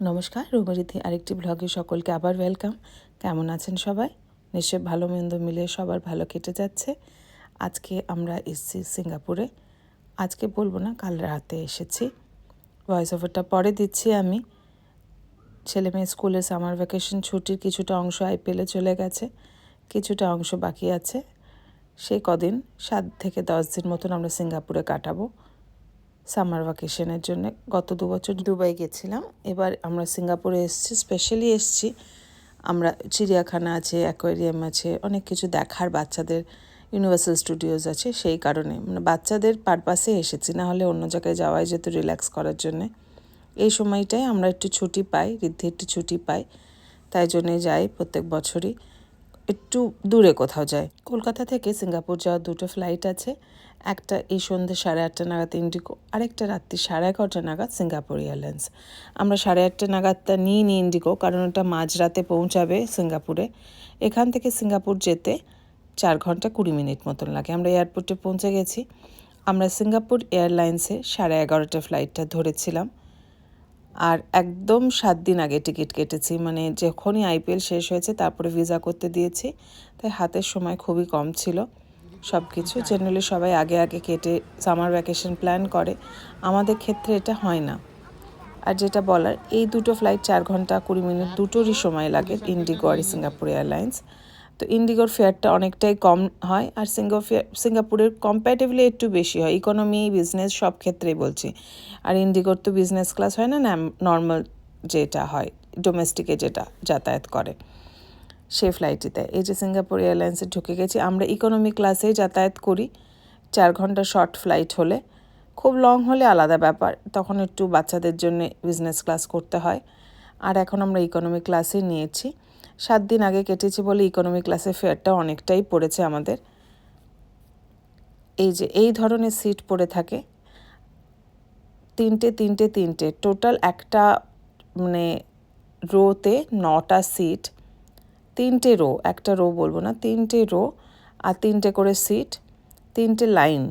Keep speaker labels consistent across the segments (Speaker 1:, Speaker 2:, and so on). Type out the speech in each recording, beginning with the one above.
Speaker 1: নমস্কার রুমারিতে আরেকটি ব্লগে সকলকে আবার ওয়েলকাম কেমন আছেন সবাই? নিশ্চয় ভালো মন্দ মিলে সবার ভালো কেটে যাচ্ছে। আজকে আমরা এসেছি সিঙ্গাপুরে। আজকে বলব না, কাল রাতে এসেছি। ভয়েস ওভারটা পরে দিচ্ছি আমি। ছেলে মেয়ে স্কুলে সামার ভ্যাকেশন ছুটির কিছুটা অংশ আইপিএলে চলে গেছে, কিছুটা অংশ বাকি আছে। সেই কদিন? সাত থেকে দশ দিন মতন আমরা সিঙ্গাপুরে কাটাবো। সামার ভ্যাকেশনের জন্য গত দু বছর দুবাই গেছিলাম। এবার আমরা সিঙ্গাপুরে এসেছি স্পেশালি এসেছি। আমরা চিড়িয়াখানা আছে অ্যাকোয়ারিয়াম আছে, অনেক কিছু দেখার, বাচ্চাদের ইউনিভার্সাল স্টুডিওজ আছে, সেই কারণে। মানে বাচ্চাদের পারপাসে এসেছি, না হলে অন্য জায়গায় যাওয়াই যেত রিল্যাক্স করার জন্যে। এই সময়টায় আমরা একটু ছুটি পাই ঋদ্ধি একটু ছুটি পাই, তাই জন্যে যাই প্রত্যেক বছরই। একটু দূরে কোথাও যায় কলকাতা থেকে সিঙ্গাপুর যাওয়ার দুটো ফ্লাইট আছে। একটা এই সন্ধ্যে সাড়ে আটটা নাগাদ ইন্ডিগো, আরেকটা রাত্রি সাড়ে এগারোটা নাগাদ সিঙ্গাপুর এয়ারলাইন্স। আমরা সাড়ে আটটা নাগাদটা নিয়ে নিই ইন্ডিগো, কারণ ওটা মাঝরাতে পৌঁছাবে সিঙ্গাপুরে। এখান থেকে সিঙ্গাপুর যেতে চার ঘণ্টা কুড়ি মিনিট মতন লাগে। আমরা এয়ারপোর্টে পৌঁছে গেছি। আমরা সিঙ্গাপুর এয়ারলাইন্সে সাড়ে এগারোটা ফ্লাইটটা ধরেছিলাম। আর একদম সাত দিন আগে টিকিট কেটেছি। মানে যখনই আইপিএল শেষ হয়েছে, তারপরে ভিসা করতে দিয়েছি। তাই হাতের সময় খুবই কম ছিল। সব কিছু জেনারেলি সবাই আগে আগে কেটে সামার ভ্যাকেশন প্ল্যান করে। আমাদের ক্ষেত্রে এটা হয় না। আর যেটা বলার, এই দুটো ফ্লাইট চার ঘণ্টা কুড়ি মিনিট দুটোরই সময় লাগে ইন্ডিগো আর সিঙ্গাপুর এয়ারলাইন্স তো ইন্ডিগোর ফেয়ারটা অনেকটাই কম হয় আর সিঙ্গাপুরের কম্প্যারেটিভলি একটু বেশি হয়। ইকোনমি বিজনেস সব ক্ষেত্রেই বলছি। আর ইন্ডিগোর তো বিজনেস ক্লাস হয় না নর্মাল যেটা হয় ডোমেস্টিকে যেটা যাতায়াত করে। সেই ফ্লাইটিতে এই যে সিঙ্গাপুর এয়ারলাইন্সে ঢুকে গেছি। আমরা ইকোনমি ক্লাসেই যাতায়াত করি। চার ঘণ্টা শর্ট ফ্লাইট হলে। খুব লং হলে আলাদা ব্যাপার। তখন একটু বাচ্চাদের জন্য বিজনেস ক্লাস করতে হয়। আর এখন আমরা ইকোনমি ক্লাসে নিয়েছি। সাত দিন আগে কেটেছি বলে ইকোনমি ক্লাসের ফেয়ারটা অনেকটাই পড়েছে আমাদের। এই যে, এই ধরনের সিট পড়ে থাকে। তিনটে তিনটে তিনটে। টোটাল একটা মানে রোতে নটা সিট তিনটে রো একটা রো বলব না, তিনটে রো আর তিনটে করে সিট তিনটে লাইন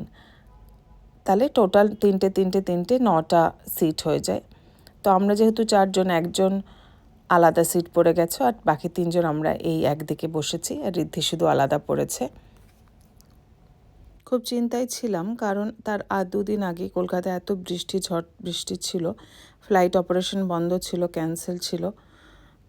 Speaker 1: তাহলে টোটাল তিনটে তিনটে তিনটে নটা সিট হয়ে যায়। তো আমরা যেহেতু চারজন, একজন আলাদা সিট পড়ে গেছে আর বাকি তিনজন আমরা এই একদিকে বসেছি আর ঋদ্ধি শুধু আলাদা পড়েছে। খুব চিন্তায় ছিলাম কারণ তার আর দুদিন আগে কলকাতায় এত বৃষ্টি ঝড়, বৃষ্টি ছিল ফ্লাইট অপারেশন বন্ধ ছিল ক্যান্সেল ছিল।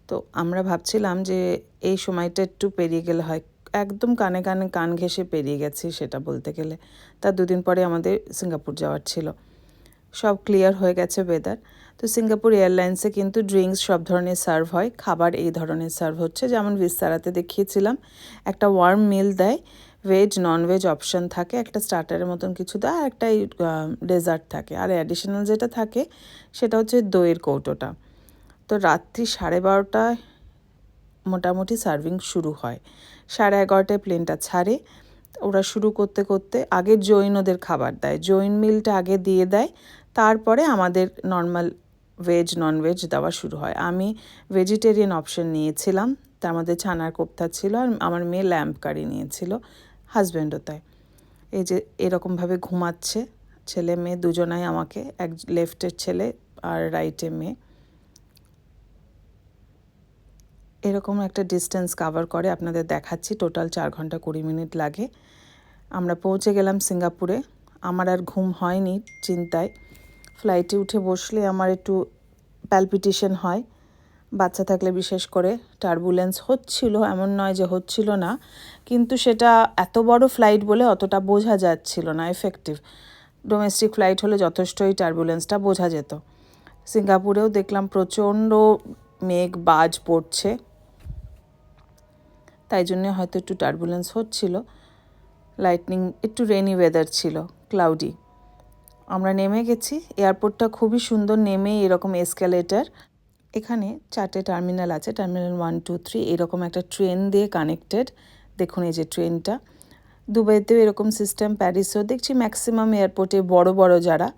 Speaker 1: তো আমরা ভাবছিলাম যে এই সময়টা একটু পেরিয়ে গেলে হয়। একদম কানে কানে কান ঘেসে পেরিয়ে গেছি সেটা বলতে গেলে। তার দুদিন পরে আমাদের সিঙ্গাপুর যাওয়ার ছিল। সব ক্লিয়ার হয়ে গেছে ওয়েদার তো সিঙ্গাপুর এয়ারলাইন্সে কিন্তু ড্রিঙ্কস সব ধরনের সার্ভ হয়। খাবার এই ধরনের সার্ভ হচ্ছে। যেমন বিস্তারাতে দেখিয়েছিলাম, একটা ওয়ার্ম মিল দেয়। ভেজ নন ভেজ অপশান থাকে। একটা স্টার্টারের মতন কিছু দেয়। আর একটা ডেজার্ট থাকে। আর অ্যাডিশনাল যেটা থাকে, সেটা হচ্ছে দইয়ের কৌটোটা। তো রাত্রি সাড়ে বারোটায় মোটামুটি সার্ভিং শুরু হয়। সাড়ে এগারোটায় প্লেনটা ছাড়ে। ওরা শুরু করতে করতে আগে জৈন ওদের খাবার দেয়। জৈন মিলটা আগে দিয়ে দেয়। তারপরে আমাদের নর্মাল ভেজ নন ভেজ দেওয়া শুরু হয়। আমি ভেজিটেরিয়ান অপশন নিয়েছিলাম। তার মধ্যে ছানার কোপ্তা ছিল আর আমার মেয়ে ল্যাম্প কারি নিয়েছিল। হাজব্যান্ডও তাই। এই যে এরকমভাবে ঘুমাচ্ছে। ছেলে, মেয়ে দুজনাই আমাকে, এক লেফটের ছেলে আর রাইটে মেয়ে। এরকম একটা ডিস্টেন্স কাভার করে আপনাদের দেখাচ্ছি। টোটাল চার ঘণ্টা কুড়ি মিনিট লাগে। আমরা পৌঁছে গেলাম সিঙ্গাপুরে। আমার আর ঘুম হয়নি চিন্তায়। ফ্লাইটে উঠে বসলে আমার একটু প্যালপিটেশন হয়। বাচ্চা থাকলে বিশেষ করে টার্বুলেন্স হচ্ছিল, এমন নয় যে হচ্ছিল না। কিন্তু সেটা এত বড় ফ্লাইট বলে অতটা বোঝা যাচ্ছিল না এফেক্টিভ ডোমেস্টিক ফ্লাইট হলে যথেষ্টই টার্বুলেন্সটা বোঝা যেত। সিঙ্গাপুরেও দেখলাম প্রচণ্ড মেঘ বাজ পড়ছে। তাই জন্যে হয়তো একটু টার্বুলেন্স হচ্ছিল। লাইটনিং একটু রেনি ওয়েদার ছিল ক্লাউডি আমরা নেমে গেছি এয়ারপোর্টটা খুবই সুন্দর নেমে এরকম এসক্যালেটার এখানে চারটে টার্মিনাল আছে টার্মিনাল ওয়ান টু থ্রি এরকম একটা ট্রেন দিয়ে কানেক্টেড দেখুন এই যে ট্রেনটা দুবাইতেও এরকম সিস্টেম প্যারিসেও দেখছি ম্যাক্সিমাম এয়ারপোর্টে বড় বড় যারা।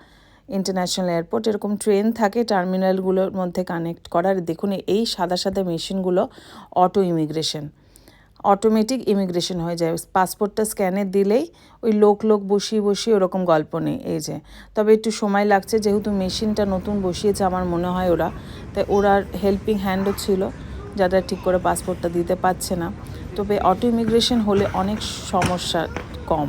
Speaker 1: ইন্টারন্যাশনাল এয়ারপোর্ট এরকম ট্রেন থাকে টার্মিনালগুলোর মধ্যে কানেক্ট করার। দেখুন, এই সাদা সাদা মেশিনগুলো অটো ইমিগ্রেশন অটোমেটিক ইমিগ্রেশন হয়ে যায়। পাসপোর্টটা স্ক্যানে দিলেই ওই লোক লোক বসিয়ে বসিয়ে ওরকম গল্প নেই। এই যে, তবে একটু সময় লাগছে, যেহেতু মেশিনটা নতুন বসিয়েছে আমার মনে হয় ওরা। তাই ওরা হেল্পিং হ্যান্ডও ছিল, যারা ঠিক করে পাসপোর্টটা দিতে পারছে না। তবে অটো ইমিগ্রেশন হলে অনেক সমস্যা কম।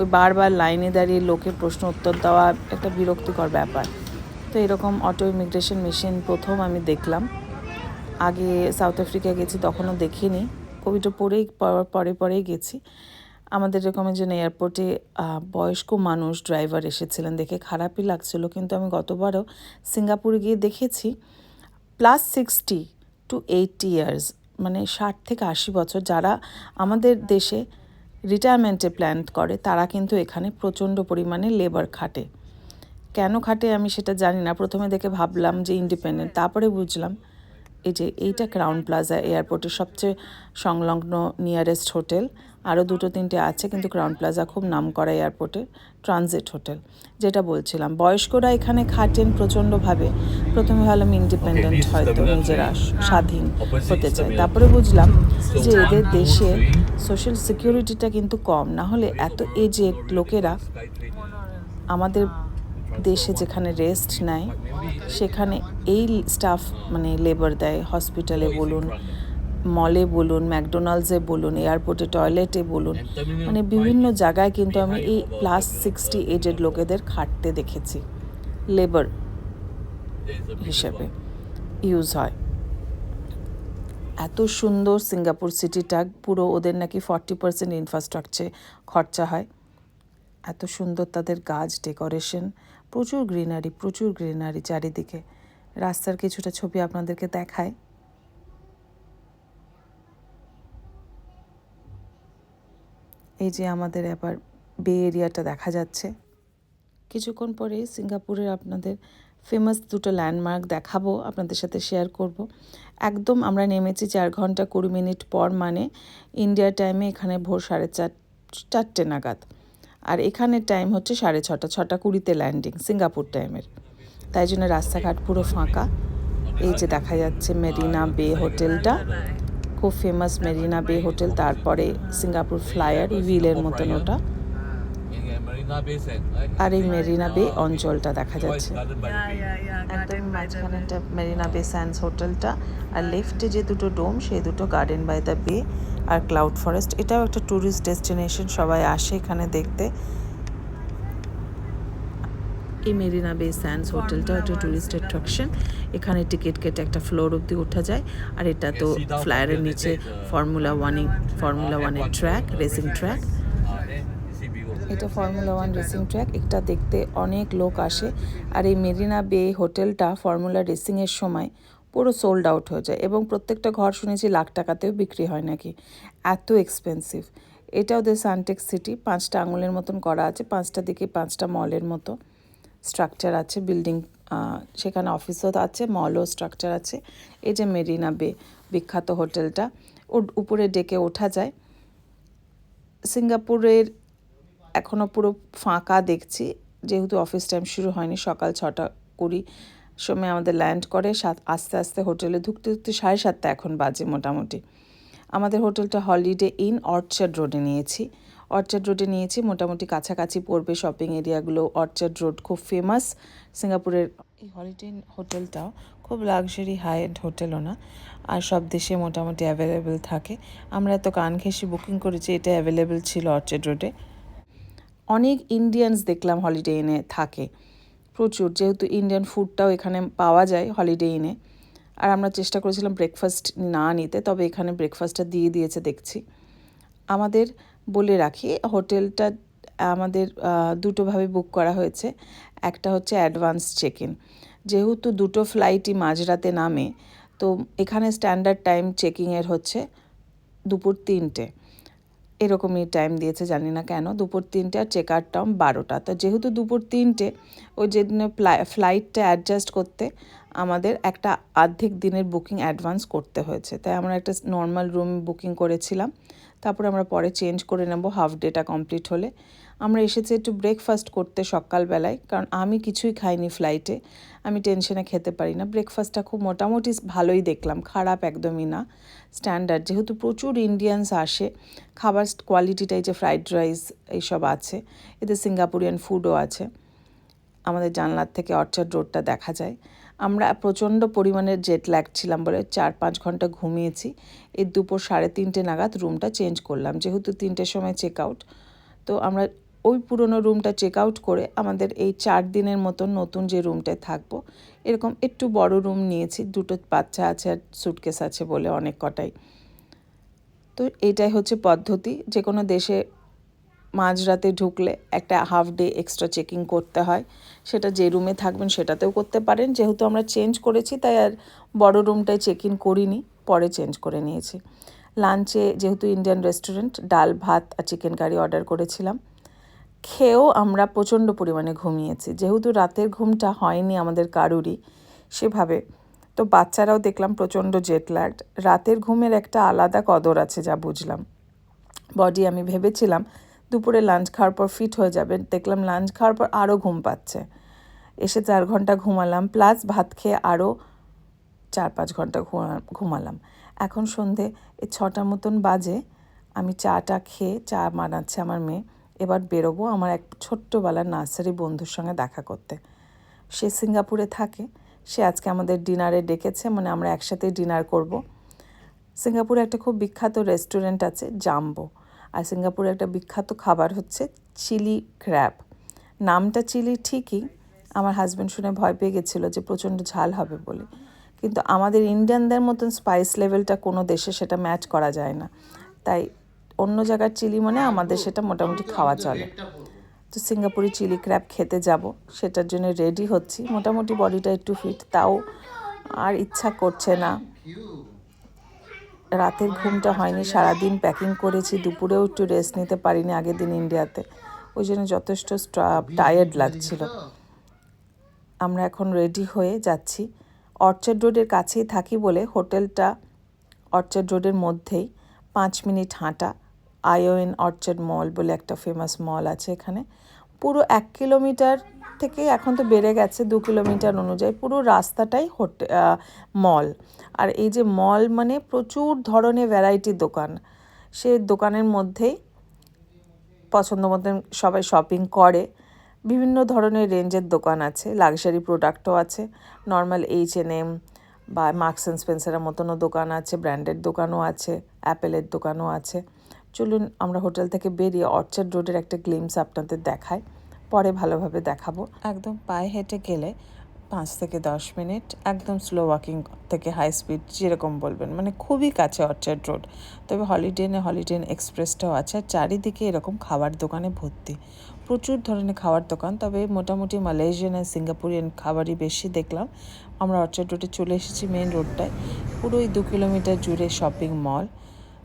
Speaker 1: ওই বারবার লাইনে দাঁড়িয়ে লোকের প্রশ্ন উত্তর দেওয়া একটা বিরক্তিকর ব্যাপার। তো এরকম অটো ইমিগ্রেশন মেশিন প্রথম আমি দেখলাম। আগে সাউথ আফ্রিকা গেছি, তখনও দেখিনি। কোভিডের পরেই, পরে পরেই গেছি। আমাদের এরকমের জন্য এয়ারপোর্টে বয়স্ক মানুষ, ড্রাইভার এসেছিলেন দেখে খারাপই লাগছিল। কিন্তু আমি গতবারও সিঙ্গাপুরে গিয়ে দেখেছি plus sixty to eighty years মানে ষাট থেকে আশি বছর যারা আমাদের দেশে রিটায়ারমেন্টে প্ল্যান করে, তারা কিন্তু এখানে প্রচণ্ড পরিমাণে লেবার খাটে। কেন খাটে আমি সেটা জানি না। প্রথমে দেখে ভাবলাম যে ইন্ডিপেন্ডেন্ট তারপরে বুঝলাম এই যে এইটা ক্রাউন প্লাজা এয়ারপোর্টের সবচেয়ে সংলগ্ন নিয়ারেস্ট হোটেল আরও দুটো তিনটে আছে কিন্তু ক্রাউন প্লাজা খুব নাম করা এয়ারপোর্টের ট্রানজিট হোটেল যেটা বলছিলাম। বয়স্করা এখানে খাটেন প্রচণ্ডভাবে। প্রথমে ভাবলাম ইন্ডিপেন্ডেন্ট হয়তো নিজেরা স্বাধীন হতে চায়। তারপরে বুঝলাম যে এদের দেশে সোশ্যাল সিকিউরিটিটা কিন্তু কম। না হলে এত এজেড লোকেরা আমাদের দেশে যেখানে রেস্ট নেয় সেখানে এই স্টাফ মানে লেবার দেয় হসপিটালে বলুন মলে বলুন ম্যাকডোনাল্ডসে বলুন এয়ারপোর্টে টয়লেটে বলুন মানে বিভিন্ন জায়গায় কিন্তু আমি এই প্লাস সিক্সটি এজেড লোকেদের খাটতে দেখেছি। লেবার হিসেবে ইউজ হয়। এত সুন্দর সিঙ্গাপুর সিটিটা পুরো ওদের নাকি ফর্টি পার্সেন্ট ইনফ্রাস্ট্রাকচার খরচা হয়। এত সুন্দর তাদের গাছ ডেকোরেশন প্রচুর গ্রিনারি প্রচুর গ্রিনারি চারিদিকে। রাস্তার কিছুটা ছবি আপনাদেরকে দেখায়। এই যে আমাদের এবার বে এরিয়াটা দেখা যাচ্ছে। কিছুক্ষণ পরে সিঙ্গাপুরের আপনাদের ফেমাস দুটো ল্যান্ডমার্ক দেখাবো, আপনাদের সাথে শেয়ার করব। একদম আমরা নেমেছি চার ঘণ্টা কুড়ি মিনিট পর মানে ইন্ডিয়ার টাইমে এখানে ভোর সাড়ে চার, চারটে নাগাদ। আর এখানের টাইম হচ্ছে সাড়ে ছটা ছটা কুড়িতে ল্যান্ডিং সিঙ্গাপুর টাইমের তাই জন্য রাস্তাঘাট পুরো ফাঁকা। এই যে দেখা যাচ্ছে মেরিনা বে হোটেলটা। খুব ফেমাস মেরিনা বে হোটেল তারপরে সিঙ্গাপুর ফ্লায়ার উইলের মতন ওটা। আর এই মেরিনা বে অঞ্চলটা দেখা যাচ্ছে। মেরিনা বে স্যান্ডস হোটেলটা আর লেফটে যে দুটো ডোম সেই দুটো গার্ডেন বাই দ্য বে আর ক্লাউড ফরেস্ট এটাও একটা ট্যুরিস্ট ডেস্টিনেশন সবাই আসে এখানে দেখতে। এই মেরিনা বে স্যান্ডস হোটেলটা একটা ট্যুরিস্ট অ্যাট্রাকশন এখানে টিকিট কেটে একটা ফ্লোর অব্দি ওঠা যায়। আর এটা তো ফ্লায়ারের নিচে ফর্মুলা ওয়ানে ফর্মুলা ওয়ানের ট্র্যাক রেসিং ট্র্যাক এটা ফর্মুলা ওয়ান রেসিং ট্র্যাক এটা দেখতে অনেক লোক আসে। আর এই মেরিনা বে হোটেলটা ফর্মুলা রেসিংয়ের সময় পুরো সোল্ড আউট হয়ে যায়। এবং প্রত্যেকটা ঘর শুনেছি লাখ টাকাতেও বিক্রি হয় নাকি। এত এক্সপেন্সিভ এটা ওদের সানটেক্স সিটি পাঁচটা আঙুলের মতন করা আছে পাঁচটা দিকে পাঁচটা মলের মতো। স্ট্রাকচার আছে বিল্ডিং সেখানে অফিসও আছে মলও স্ট্রাকচার আছে। এই যে মেরিনা বে, বিখ্যাত হোটেলটা উপরে ডেকে ওঠা যায়। সিঙ্গাপুরের এখনও পুরো ফাঁকা দেখছি, যেহেতু অফিস টাইম শুরু হয়নি, সকাল ছটা কুড়ি সময় আমাদের ল্যান্ড করে, সাত, আস্তে আস্তে হোটেলে ঢুকতে ঢুকতে সাড়ে সাতটা এখন বাজে মোটামুটি। আমাদের হোটেলটা হলিডে ইন অর্চার্ড রোডে নিয়েছি। অর্চার্ড রোডে নিয়েছি, মোটামুটি কাছাকাছি পড়বে শপিং এরিয়াগুলো অর্চার্ড রোড খুব ফেমাস সিঙ্গাপুরের এই হলিডে হোটেলটাও খুব লাক্সারি হাই এন্ড হোটেলও না, আর সব দেশে মোটামুটি অ্যাভেলেবেল থাকে। আমরা এত কান ঘেঁষে বুকিং করেছি, এটা অ্যাভেলেবেল ছিল অর্চার্ড রোডে। অনেক ইন্ডিয়ানস দেখলাম হলিডে ইনে থাকে। প্রচুর, যেহেতু ইন্ডিয়ান ফুডটাও এখানে পাওয়া যায় হলিডে ইনে আর আমরা চেষ্টা করেছিলাম ব্রেকফাস্ট না নিতে, তবে এখানে ব্রেকফাস্টটা দিয়ে দিয়েছে দেখছি। আমাদের বলে রাখি, হোটেলটা, আমাদের দুটোভাবে বুক করা হয়েছে। একটা হচ্ছে অ্যাডভান্স চেক ইন যেহেতু দুটো ফ্লাইটই মাঝরাতে নামে, তো এখানে স্ট্যান্ডার্ড টাইম চেকিংয়ের হচ্ছে দুপুর তিনটে। এরকমই টাইম দিয়েছে, জানি না কেন। দুপুর তিনটে আর চেক আউট টাইম বারোটা। তো যেহেতু দুপুর তিনটে, ওই যেদিনে ফ্লাইটটা অ্যাডজাস্ট করতে আমাদের একটা আর্ধেক দিনের বুকিং অ্যাডভান্স করতে হয়েছে। তাই আমরা একটা নর্মাল রুম বুকিং করেছিলাম। তারপরে আমরা পরে চেঞ্জ করে নেব হাফ ডেটা কমপ্লিট হলে। আমরা এসেছি একটু ব্রেকফাস্ট করতে সকালবেলায়, কারণ আমি কিছুই খাইনি ফ্লাইটে আমি টেনশনে খেতে পারি না। ব্রেকফাস্টটা খুব মোটামুটি ভালোই দেখলাম, খারাপ একদমই না। স্ট্যান্ডার্ড যেহেতু প্রচুর ইন্ডিয়ানস আসে, খাবার কোয়ালিটিটাই যে ফ্রাইড রাইস এইসব আছে এতে সিঙ্গাপুরিয়ান ফুডও আছে। আমাদের জানলার থেকে অর্চার্ড রোডটা দেখা যায়। আমরা প্রচণ্ড পরিমাণের জেট ছিলাম বলে চার পাঁচ ঘণ্টা ঘুমিয়েছি। এর দুপুর সাড়ে তিনটে নাগাদ রুমটা চেঞ্জ করলাম, যেহেতু তিনটের সময় চেক আউট তো আমরা ওই পুরনো রুমটা চেক আউট করে আমাদের এই চার দিনের মতো নতুন যে রুমটায় থাকব। এরকম একটু বড় রুম নিয়েছি, দুটো বাচ্চা আছে আর সুটকেস আছে বলে অনেক কটাই। তো এটাই হচ্ছে পদ্ধতি যে কোনো দেশে মাঝরাতে ঢুকলে একটা হাফ ডে এক্সট্রা চেকিং করতে হয়। সেটা যে রুমে থাকবেন সেটাতেও করতে পারেন। যেহেতু আমরা চেঞ্জ করেছি, তাই আর বড় রুমটায় চেক ইন করিনি, পরে চেঞ্জ করে নিয়েছি। লাঞ্চে যেহেতু ইন্ডিয়ান রেস্টুরেন্ট ডাল, ভাত আর চিকেন কারি অর্ডার করেছিলাম। খেয়েও আমরা প্রচণ্ড পরিমাণে ঘুমিয়েছি। যেহেতু রাতের ঘুমটা হয়নি আমাদের কারুরই সেভাবে। তো বাচ্চারাও দেখলাম প্রচণ্ড জেট ল্যাগড রাতের ঘুমের একটা আলাদা কদর আছে যা বুঝলাম। বডি আমি ভেবেছিলাম দুপুরে লাঞ্চ খাওয়ার পর ফিট হয়ে যাবে। দেখলাম লাঞ্চ খাওয়ার পর আরও ঘুম পাচ্ছে। এসে চার ঘণ্টা ঘুমালাম প্লাস ভাত খেয়ে আরও চার পাঁচ ঘণ্টা ঘুমালাম। এখন সন্ধে ছটার মতন বাজে। আমি চাটা খেয়ে, চা বানাচ্ছে আমার মেয়ে। এবার বেরোবো আমার এক ছোট্টবেলার নার্সারি বন্ধুর সঙ্গে দেখা করতে। সে সিঙ্গাপুরে থাকে, সে আজকে আমাদের ডিনারে ডেকেছে মানে আমরা একসাথে ডিনার করব। সিঙ্গাপুরে একটা খুব বিখ্যাত রেস্টুরেন্ট আছে, জাম্বো। আর সিঙ্গাপুরে একটা বিখ্যাত খাবার হচ্ছে চিলি ক্র্যাব। নামটা চিলি ঠিকই, আমার হাজব্যান্ড শুনে ভয় পেয়ে গেছিল যে প্রচণ্ড ঝাল হবে বলে। কিন্তু আমাদের ইন্ডিয়ানদের মতন স্পাইস লেভেলটা কোনো দেশে সেটা ম্যাচ করা যায় না। তাই অন্য জায়গার চিলি মানে আমাদের সেটা মোটামুটি খাওয়া চলে। তো সিঙ্গাপুরি চিলি ক্র্যাব খেতে যাব সেটার জন্য রেডি হচ্ছি। মোটামুটি বডিটা একটু ফিট তাও আর ইচ্ছা করছে না। রাতের ঘুমটা হয়নি সারাদিন প্যাকিং করেছি দুপুরেও একটু রেস্ট নিতে পারিনি আগের দিন ইন্ডিয়াতে ওই জন্য যথেষ্ট টায়ার্ড লাগছিল। আমরা এখন রেডি হয়ে যাচ্ছি। অর্চার্ড রোডের কাছেই থাকি বলে হোটেলটা অর্চার্ড রোডের মধ্যেই পাঁচ মিনিট হাঁটা। আইওএন অর্চার্ড মল বলে একটা ফেমাস মল আছে এখানে। পুরো এক কিলোমিটার থেকে এখন তো বেড়ে গেছে দু কিলোমিটার অনুযায়ী, পুরো রাস্তাটাই হোটে মল। আর এই যে মল মানে প্রচুর ধরনের ভ্যারাইটির দোকান। সে দোকানের মধ্যেই পছন্দ মতন সবাই শপিং করে। বিভিন্ন ধরনের রেঞ্জের দোকান আছে লাক্সারি প্রোডাক্টও আছে। নর্মাল এইচ এন এম বা মার্কস অ্যান্ড স্পেন্সারের মতনও দোকান আছে ব্র্যান্ডের দোকানও আছে অ্যাপেলের দোকানও আছে। চলুন আমরা হোটেল থেকে বেরিয়ে অর্চার্ড রোডের একটা গ্লিমস আপনাদের দেখাই। পরে ভালোভাবে দেখাবো। একদম পায়ে হেঁটে গেলে পাঁচ থেকে দশ মিনিট, একদম স্লো ওয়াকিং থেকে হাই স্পিড যেরকম বলবেন। মানে খুবই কাছে অর্চার্ড রোড। তবে হলিডেনে হলিডেন এক্সপ্রেসটাও আছে। আর চারিদিকে এরকম খাবার দোকানে ভর্তি। প্রচুর ধরনের খাবার দোকান, তবে মোটামুটি মালয়েশিয়ান আর সিঙ্গাপুরিয়ান খাবারই বেশি দেখলাম। আমরা অর্চার্ড রোডে চলে এসেছি মেন রোডটায় পুরোই দু কিলোমিটার জুড়ে শপিং মল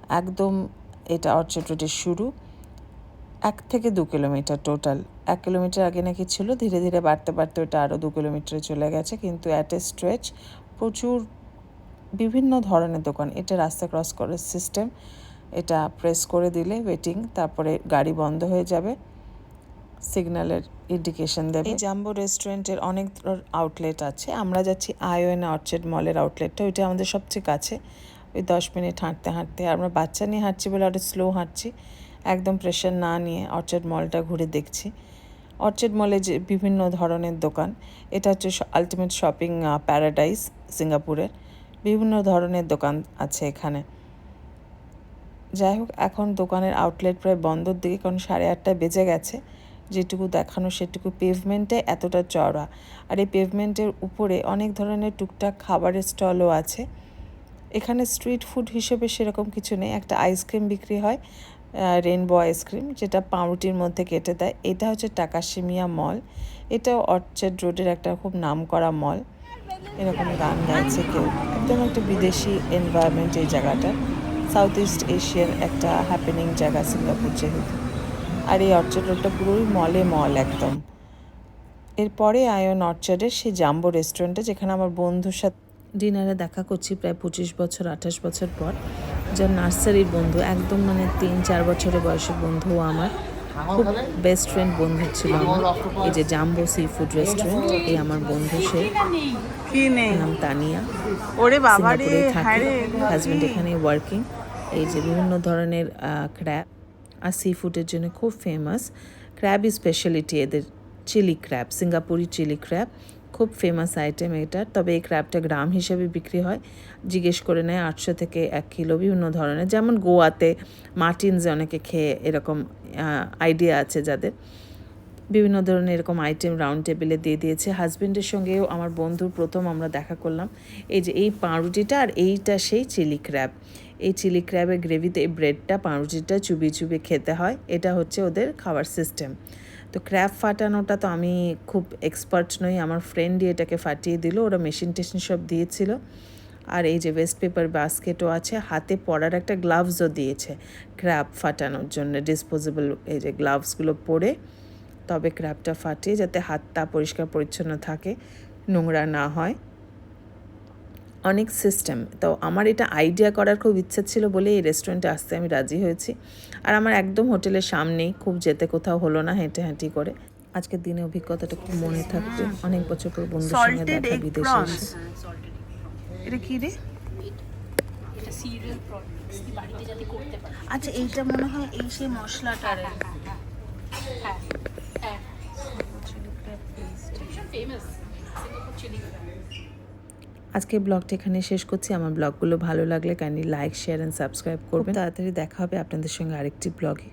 Speaker 1: একদম এটা অর্চার্ড রোডের শুরু। এক থেকে দু কিলোমিটার টোটাল এক কিলোমিটার আগে নাকি ছিল, ধীরে ধীরে বাড়তে বাড়তে ওটা আরও দু কিলোমিটারে চলে গেছে, কিন্তু অ্যাট এ স্ট্রেচ প্রচুর বিভিন্ন ধরনের দোকান। এটা রাস্তা ক্রস করার সিস্টেম এটা প্রেস করে দিলে ওয়েটিং তারপরে গাড়ি বন্ধ হয়ে যাবে সিগন্যালের ইন্ডিকেশন দেবে। এই জাম্বো রেস্টুরেন্টের অনেক আউটলেট আছে। আমরা যাচ্ছি আয়োএন অর্চার্ড মলের আউটলেটটা ওইটা আমাদের সবচেয়ে কাছে। ওই দশ মিনিট হাঁটতে হাঁটতে। আমরা বাচ্চা নিয়ে হাঁটছি বলে আরও স্লো হাঁটছি। একদম প্রেশার না নিয়ে অর্চার্ড মলটা ঘুরে দেখছি। অর্চার্ড মলে যে বিভিন্ন ধরনের দোকান, এটা হচ্ছে আলটিমেট শপিং প্যারাডাইস সিঙ্গাপুরের। বিভিন্ন ধরনের দোকান আছে এখানে। যাই হোক, এখন দোকানের আউটলেট প্রায় বন্ধর দিকে, কারণ সাড়ে আটটায় বেজে গেছে। যেটুকু দেখানো সেটুকু পেভমেন্টে এতটা চড়া আর এই পেভমেন্টের উপরে অনেক ধরনের টুকটাক খাবারের স্টলও আছে। এখানে স্ট্রিট ফুড হিসেবে সেরকম কিছু নেই। একটা আইসক্রিম বিক্রি হয় রেনবো আইসক্রিম যেটা পাউরুটির মধ্যে কেটে দেয়। এটা হচ্ছে টাকাশিমিয়া মল। এটাও অর্চার্ড রোডের একটা খুব নাম করা মল। এরকম গান গাইছে কেউ। একদম একটা বিদেশি এনভায়রনমেন্ট এই জায়গাটা। সাউথ ইস্ট এশিয়ার একটা হ্যাপেনিং জায়গা সিঙ্গাপুর যেহেতু। আর এই অর্চার্ড রোডটা পুরোই মলে মল একদম। এরপরে আয়ন অর্চার্ডের সেই জাম্বো রেস্টুরেন্টে যেখানে আমার বন্ধুর সাথে ডিনারে দেখা করছি প্রায় পঁচিশ বছর আঠাশ বছর পর। যার নার্সারির বন্ধু একদম মানে তিন চার বছরের বয়সের বন্ধু আমার। খুব বেস্ট ফ্রেন্ড বন্ধু ছিল আমার। এই যে জাম্বো সি ফুড রেস্টুরেন্ট এই আমার বন্ধু সে। নাম তানিয়া।
Speaker 2: ওরে বাবা রে
Speaker 1: হাজব্যান্ড এখানে ওয়ার্কিং এই যে বিভিন্ন ধরনের ক্র্যাব আর সি ফুডের জন্য খুব ফেমাস ক্র্যাবই স্পেশালিটি এদের চিলি ক্র্যাব সিঙ্গাপুরি চিলি ক্র্যাব খুব ফেমাস আইটেম এটা। তবে এই ক্র্যাবটা গ্রাম হিসেবে বিক্রি হয়। জিজ্ঞেস করে নেয় আটশো থেকে এক কিলো বিভিন্ন ধরনের। যেমন গোয়াতে, মার্টিনসে অনেকে খেয়ে এরকম আইডিয়া আছে যাদের। বিভিন্ন ধরনের এরকম আইটেম রাউন্ড টেবিলে দিয়ে দিয়েছে। হাজব্যান্ডের সঙ্গেও আমার বন্ধুর প্রথম আমরা দেখা করলাম। এই যে এই পাউরুটিটা আর এইটা সেই চিলি ক্র্যাব এই চিলি ক্র্যাবের গ্রেভিতে এই ব্রেডটা পাউরুটিটা চুবিয়ে চুবিয়ে খেতে হয়। এটা হচ্ছে ওদের খাবার সিস্টেম তো ক্র্যাপ ফাটানোটা তো আমি খুব এক্সপার্ট নই। আমার ফ্রেন্ডই এটাকে ফাটিয়ে দিল, ওরা মেশিন টেশিন সব দিয়েছিল। আর এই যে ওয়েস্ট পেপার বাস্কেটও আছে, হাতে পরার একটা গ্লাভসও দিয়েছে ক্র্যাপ ফাটানোর জন্য। ডিসপোজেবল এই যে গ্লাভসগুলো পরে তবে ক্র্যাপটা ফাটিয়ে যাতে হাতটা পরিষ্কার পরিচ্ছন্ন থাকে, নোংরা না হয়। অনেক সিস্টেম তো আমার এটা আইডিয়া করার খুব ইচ্ছা ছিল বলে এই রেস্টুরেন্টে আসতে আমি রাজি হয়েছি। আর আমার একদম হোটেলের সামনেই খুব যেতে কোথাও হলো না হেঁটে হাঁটি করে। আজকের দিনে অভিজ্ঞতাটা খুব মনে থাকবে। অনেক বছর পর বন্ধুর সঙ্গে দেখা বিদেশে
Speaker 2: এটা কি রে?
Speaker 3: এটা সিরিয়াল প্রবলেমস কি বাড়িতে যাতে করতে পারে
Speaker 2: আচ্ছা এইটা মনে হয় এই সেই মশলাটা
Speaker 1: আজকে ব্লগটা এখানে শেষ করছি। আমার ব্লগগুলো ভালো লাগলে kindly like share and subscribe করবেন। তাড়াতাড়ি দেখা হবে আপনাদের সঙ্গে আরেকটি ব্লগে।